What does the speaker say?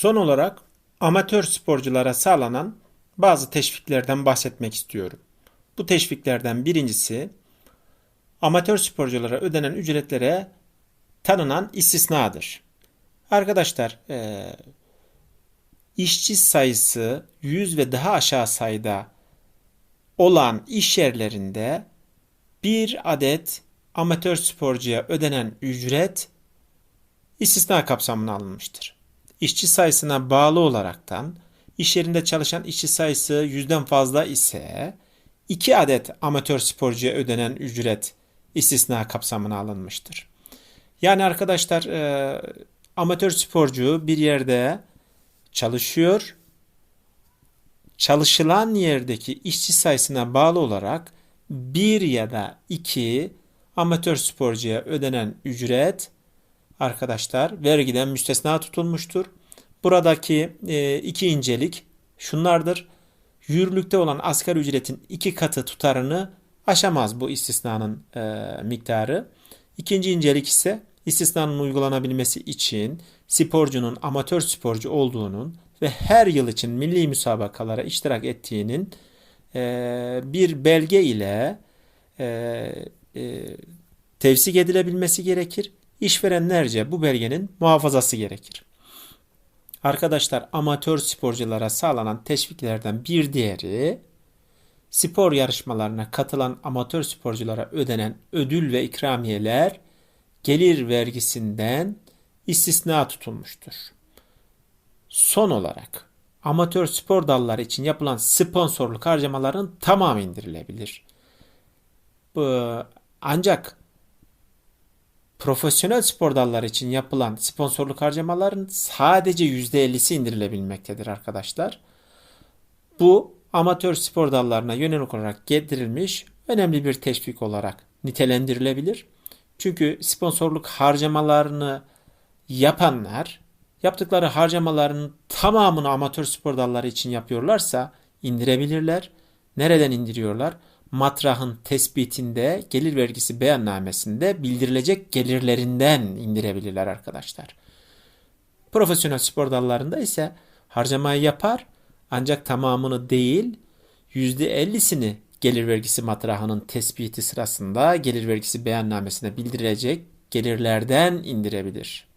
Son olarak amatör sporculara sağlanan bazı teşviklerden bahsetmek istiyorum. Bu teşviklerden birincisi amatör sporculara ödenen ücretlere tanınan istisnadır. Arkadaşlar, e, işçi sayısı 100 ve daha aşağı sayıda olan iş yerlerinde bir adet amatör sporcuya ödenen ücret istisna kapsamına alınmıştır. İşçi sayısına bağlı olaraktan iş yerinde çalışan işçi sayısı yüzden fazla ise 2 adet amatör sporcuya ödenen ücret istisna kapsamına alınmıştır. Yani arkadaşlar e, amatör sporcu bir yerde çalışıyor. Çalışılan yerdeki işçi sayısına bağlı olarak bir ya da iki amatör sporcuya ödenen ücret arkadaşlar vergiden müstesna tutulmuştur. Buradaki e, iki incelik şunlardır. Yürürlükte olan asgari ücretin iki katı tutarını aşamaz bu istisnanın e, miktarı. İkinci incelik ise istisnanın uygulanabilmesi için sporcunun amatör sporcu olduğunun ve her yıl için milli müsabakalara iştirak ettiğinin e, bir belge ile e, tevsik edilebilmesi gerekir. İşverenlerce bu belgenin muhafazası gerekir. Arkadaşlar amatör sporculara sağlanan teşviklerden bir diğeri spor yarışmalarına katılan amatör sporculara ödenen ödül ve ikramiyeler gelir vergisinden istisna tutulmuştur. Son olarak amatör spor dalları için yapılan sponsorluk harcamaların tamamı indirilebilir. Ancak profesyonel spor dalları için yapılan sponsorluk harcamaların sadece %50'si indirilebilmektedir arkadaşlar. Bu amatör spor dallarına yönelik olarak getirilmiş önemli bir teşvik olarak nitelendirilebilir. Çünkü sponsorluk harcamalarını yapanlar yaptıkları harcamaların tamamını amatör spor dalları için yapıyorlarsa indirebilirler. Nereden indiriyorlar? Matrahın tespitinde gelir vergisi beyannamesinde bildirilecek gelirlerinden indirebilirler arkadaşlar. Profesyonel spor dallarında ise harcamayı yapar ancak tamamını değil %50'sini gelir vergisi matrahının tespiti sırasında gelir vergisi beyannamesine bildirecek gelirlerden indirebilir.